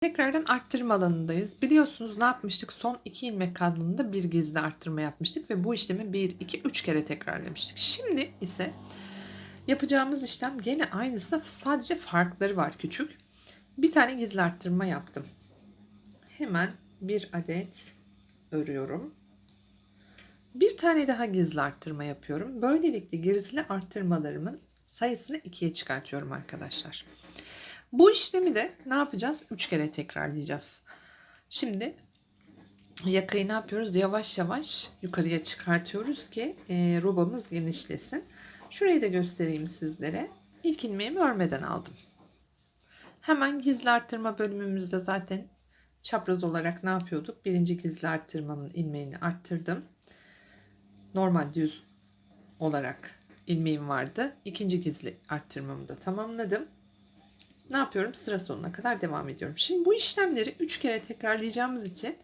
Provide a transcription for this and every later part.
Tekrardan arttırma alanındayız. Biliyorsunuz ne yapmıştık? Son 2 ilmek kalınlığında bir gizli arttırma yapmıştık ve bu işlemi 1, 2, 3 kere tekrarlamıştık. Şimdi ise yapacağımız işlem gene aynısı sadece farkları var küçük. Bir tane gizli arttırma yaptım. Hemen bir adet örüyorum. Bir tane daha gizli arttırma yapıyorum. Böylelikle gizli arttırmalarımın sayısını 2'ye çıkartıyorum arkadaşlar. Bu işlemi de ne yapacağız? 3 kere tekrarlayacağız. Şimdi yakayı ne yapıyoruz? Yavaş yavaş yukarıya çıkartıyoruz ki e, robamız genişlesin. Şurayı da göstereyim sizlere. İlk ilmeğimi örmeden aldım. Hemen gizli arttırma bölümümüzde zaten çapraz olarak ne yapıyorduk? Birinci gizli arttırmamın ilmeğini arttırdım. Normal düz olarak ilmeğim vardı. İkinci gizli arttırmamı da tamamladım. Ne yapıyorum? Sıra sonuna kadar devam ediyorum. Şimdi bu işlemleri 3 kere tekrarlayacağımız için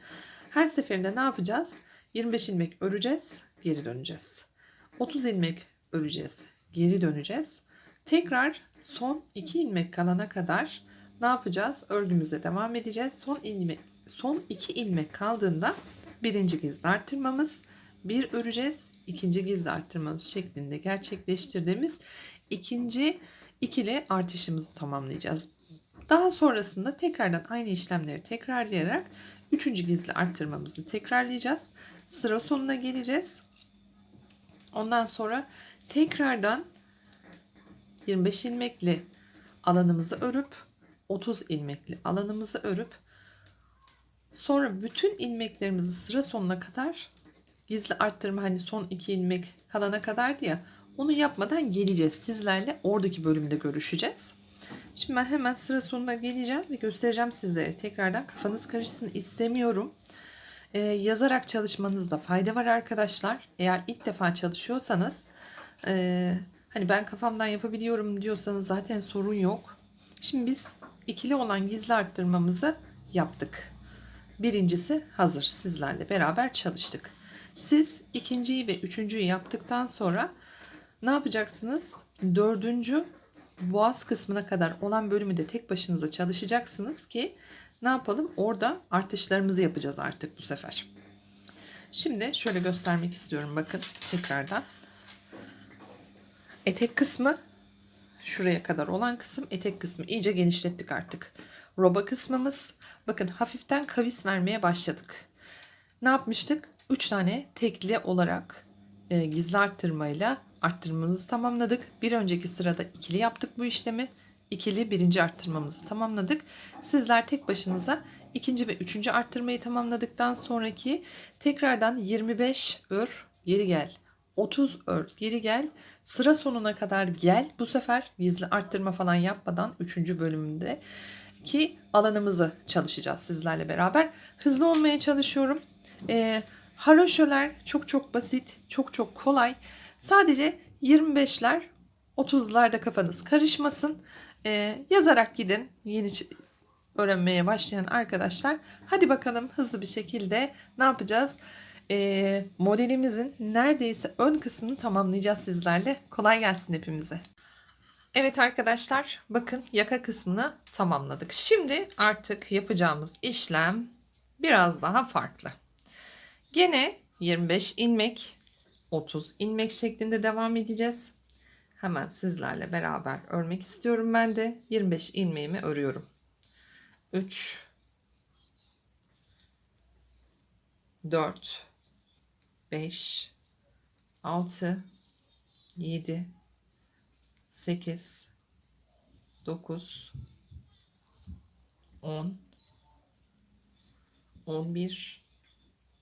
her seferinde ne yapacağız? 25 ilmek öreceğiz, geri döneceğiz. 30 ilmek öreceğiz, geri döneceğiz. Tekrar son 2 ilmek kalana kadar ne yapacağız? Örgümüze devam edeceğiz. Son ilmek son 2 ilmek kaldığında birinci gizli arttırmamız, bir öreceğiz, ikinci gizli arttırmamız şeklinde gerçekleştirdiğimiz ikinci ikili artışımızı tamamlayacağız. Daha sonrasında tekrardan aynı işlemleri tekrarlayarak üçüncü gizli arttırmamızı tekrarlayacağız. Sıra sonuna geleceğiz. Ondan sonra tekrardan 25 ilmekli alanımızı örüp 30 ilmekli alanımızı örüp sonra bütün ilmeklerimizi sıra sonuna kadar gizli arttırma hani son iki ilmek kalana kadardı ya onu yapmadan geleceğiz. Sizlerle oradaki bölümde görüşeceğiz. Şimdi ben hemen sıra sonuna geleceğim ve göstereceğim sizlere. Tekrardan kafanız karışsın istemiyorum. Ee, yazarak çalışmanızda fayda var arkadaşlar. Eğer ilk defa çalışıyorsanız e, hani ben kafamdan yapabiliyorum diyorsanız zaten sorun yok. Şimdi biz ikili olan gizli arttırmamızı yaptık. Birincisi hazır. Sizlerle beraber çalıştık. Siz ikinciyi ve üçüncüyü yaptıktan sonra ne yapacaksınız? Dördüncü boğaz kısmına kadar olan bölümü de tek başınıza çalışacaksınız ki ne yapalım? Orada artışlarımızı yapacağız artık bu sefer. Şimdi şöyle göstermek istiyorum. Bakın tekrardan. Etek kısmı şuraya kadar olan kısım etek kısmı iyice genişlettik artık. Roba kısmımız bakın hafiften kavis vermeye başladık. Ne yapmıştık? 3 tane tekli olarak e, gizli arttırmayla arttırmamızı tamamladık. Bir önceki sırada ikili yaptık bu işlemi. İkili birinci arttırmamızı tamamladık. Sizler tek başınıza ikinci ve üçüncü arttırmayı tamamladıktan sonraki tekrardan 25 ör geri gel. 30 ör geri gel. Sıra sonuna kadar gel. Bu sefer gizli arttırma falan yapmadan 3. bölümünde ki alanımızı çalışacağız sizlerle beraber. Hızlı olmaya çalışıyorum. Ee, haroşolar çok çok basit, çok çok kolay. Sadece 25'ler 30'larda kafanız karışmasın. Ee, yazarak gidin yeni öğrenmeye başlayan arkadaşlar. Hadi bakalım hızlı bir şekilde ne yapacağız? Ee, modelimizin neredeyse ön kısmını tamamlayacağız sizlerle. Kolay gelsin hepimize. Evet arkadaşlar bakın yaka kısmını tamamladık. Şimdi artık yapacağımız işlem biraz daha farklı. Gene 25 ilmek 30 ilmek şeklinde devam edeceğiz. Hemen sizlerle beraber örmek istiyorum ben de. 25 ilmeğimi örüyorum. 3 4 5 6 7 8 9 10 11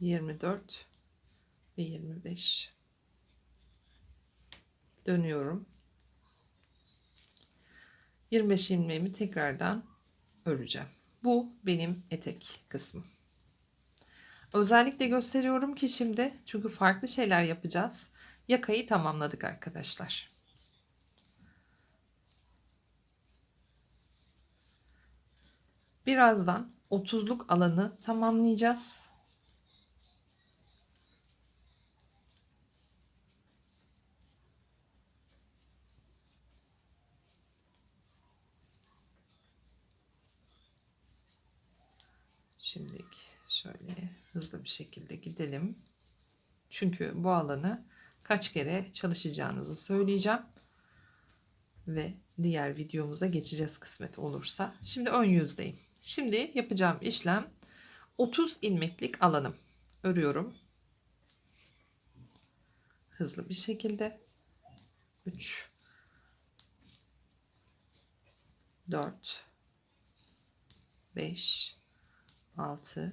24 ve 25 dönüyorum 25 ilmeğimi tekrardan öreceğim. Bu benim etek kısmım. Özellikle gösteriyorum ki şimdi çünkü farklı şeyler yapacağız. Yakayı tamamladık arkadaşlar. Birazdan 30'luk alanı tamamlayacağız. Şimdi şöyle hızlı bir şekilde gidelim. Çünkü bu alanı kaç kere çalışacağınızı söyleyeceğim. Ve diğer videomuza geçeceğiz kısmet olursa. Şimdi ön yüzdeyim. Şimdi yapacağım işlem 30 ilmeklik alanım. Örüyorum. Hızlı bir şekilde. 3 4 5 6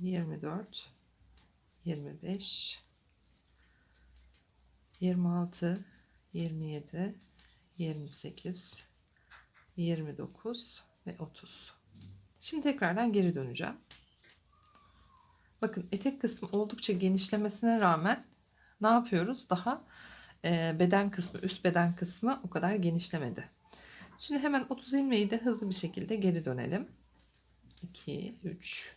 24 25 26 27 28 29 ve 30 şimdi tekrardan geri döneceğim. Bakın etek kısmı oldukça genişlemesine rağmen ne yapıyoruz? Daha e, beden kısmı üst beden kısmı o kadar genişlemedi. Şimdi hemen 30 ilmeği de hızlı bir şekilde geri dönelim. 2 3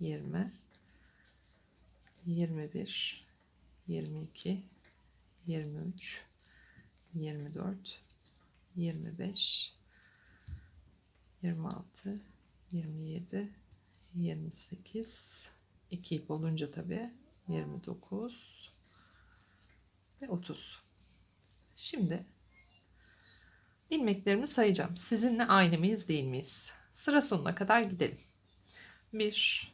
20 21 22 23 24 25 26 27 28 2 ip olunca tabi 29 ve 30 şimdi ilmeklerimi sayacağım. Sizinle aynı mıyız değil miyiz? Sıra sonuna kadar gidelim. 1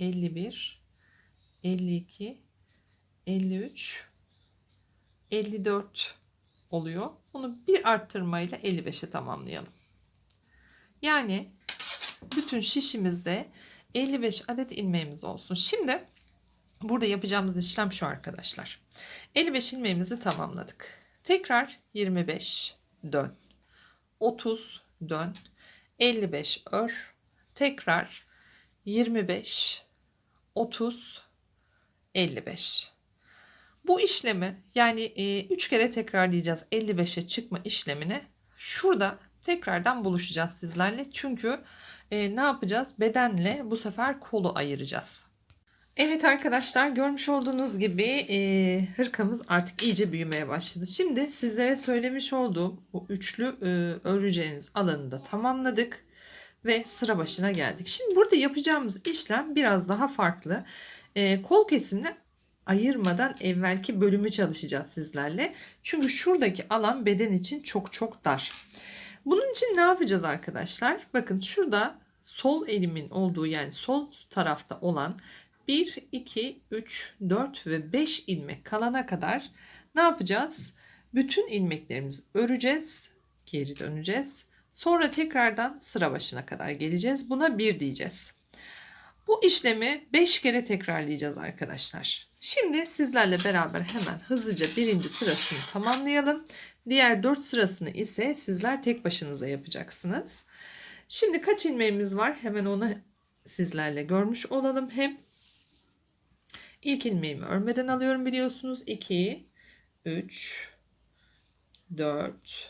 51 52 53 54 oluyor. Bunu bir arttırmayla 55'e tamamlayalım. Yani bütün şişimizde 55 adet ilmeğimiz olsun. Şimdi burada yapacağımız işlem şu arkadaşlar. 55 ilmeğimizi tamamladık. Tekrar 25 dön. 30 dön, 55 ör, tekrar 25, 30, 55. Bu işlemi yani 3 kere tekrarlayacağız 55'e çıkma işlemini. Şurada tekrardan buluşacağız sizlerle. Çünkü e, ne yapacağız? Bedenle bu sefer kolu ayıracağız. Evet arkadaşlar görmüş olduğunuz gibi e, hırkamız artık iyice büyümeye başladı. Şimdi sizlere söylemiş olduğum bu üçlü e, öreceğiniz alanı da tamamladık ve sıra başına geldik. Şimdi burada yapacağımız işlem biraz daha farklı. E, kol kesimini ayırmadan evvelki bölümü çalışacağız sizlerle. Çünkü şuradaki alan beden için çok çok dar. Bunun için ne yapacağız arkadaşlar? Bakın şurada sol elimin olduğu yani sol tarafta olan 1, 2, 3, 4 ve 5 ilmek kalana kadar ne yapacağız? Bütün ilmeklerimizi öreceğiz. Geri döneceğiz. Sonra tekrardan sıra başına kadar geleceğiz. Buna 1 diyeceğiz. Bu işlemi 5 kere tekrarlayacağız arkadaşlar. Şimdi sizlerle beraber hemen hızlıca birinci sırasını tamamlayalım. Diğer 4 sırasını ise sizler tek başınıza yapacaksınız. Şimdi kaç ilmeğimiz var? Hemen onu sizlerle görmüş olalım. Hem ilk ilmeğimi örmeden alıyorum biliyorsunuz. 2, 3, 4,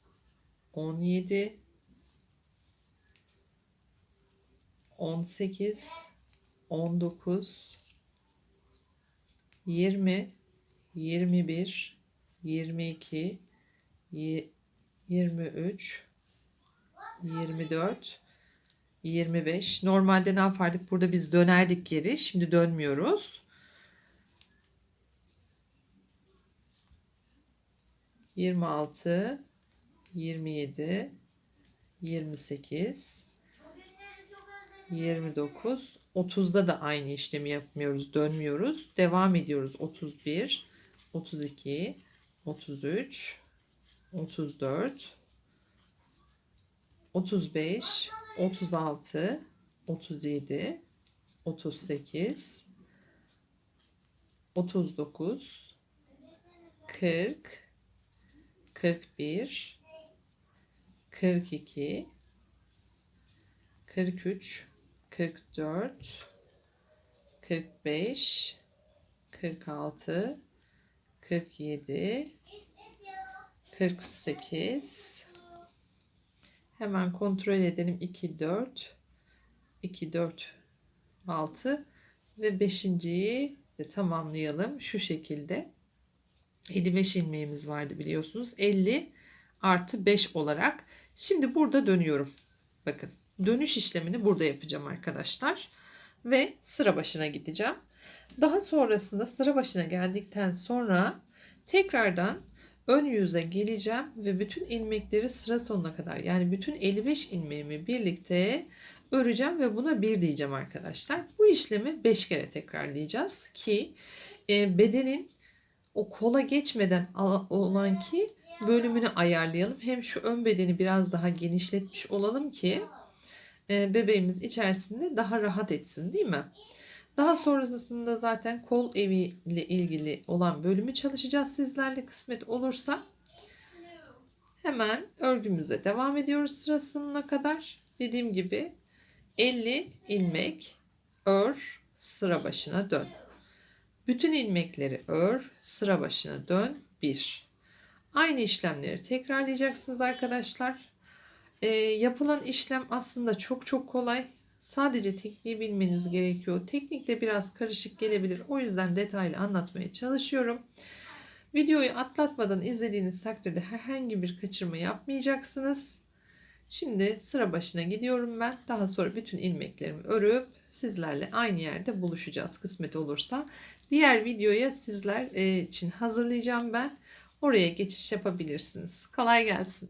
17, 18, 19, 20, 21, 22, 23, 24, 25. Normalde ne yapardık? Burada biz dönerdik geri. Şimdi dönmüyoruz. 26, 27, 28, 29, 30'da da aynı işlemi yapmıyoruz, dönmüyoruz. Devam ediyoruz. 31, 32, 33, 34, 35, 36, 37, 38, 39, 40, 41, 42, 43, 44, 45, 46, 47, 48. Hemen kontrol edelim. 2, 4, 2, 4, 6 ve 5.yi de tamamlayalım. Şu şekilde. 55 ilmeğimiz vardı biliyorsunuz. 50 artı 5 olarak. Şimdi burada dönüyorum. Bakın dönüş işlemini burada yapacağım arkadaşlar. Ve sıra başına gideceğim. Daha sonrasında sıra başına geldikten sonra tekrardan ön yüze geleceğim ve bütün ilmekleri sıra sonuna kadar yani bütün 55 ilmeğimi birlikte öreceğim ve buna bir diyeceğim arkadaşlar. Bu işlemi 5 kere tekrarlayacağız ki e, bedenin o kola geçmeden olan ki bölümünü ayarlayalım. Hem şu ön bedeni biraz daha genişletmiş olalım ki e, bebeğimiz içerisinde daha rahat etsin değil mi? Daha sonrasında zaten kol evi ile ilgili olan bölümü çalışacağız sizlerle kısmet olursa. Hemen örgümüze devam ediyoruz sırasına kadar. Dediğim gibi 50 ilmek ör sıra başına dön. Bütün ilmekleri ör sıra başına dön 1. Aynı işlemleri tekrarlayacaksınız arkadaşlar. E, yapılan işlem aslında çok çok kolay. Sadece tekniği bilmeniz gerekiyor. Teknik de biraz karışık gelebilir. O yüzden detaylı anlatmaya çalışıyorum. Videoyu atlatmadan izlediğiniz takdirde herhangi bir kaçırma yapmayacaksınız. Şimdi sıra başına gidiyorum ben. Daha sonra bütün ilmeklerimi örüp sizlerle aynı yerde buluşacağız kısmet olursa. Diğer videoya sizler e, için hazırlayacağım ben. Oraya geçiş yapabilirsiniz. Kolay gelsin.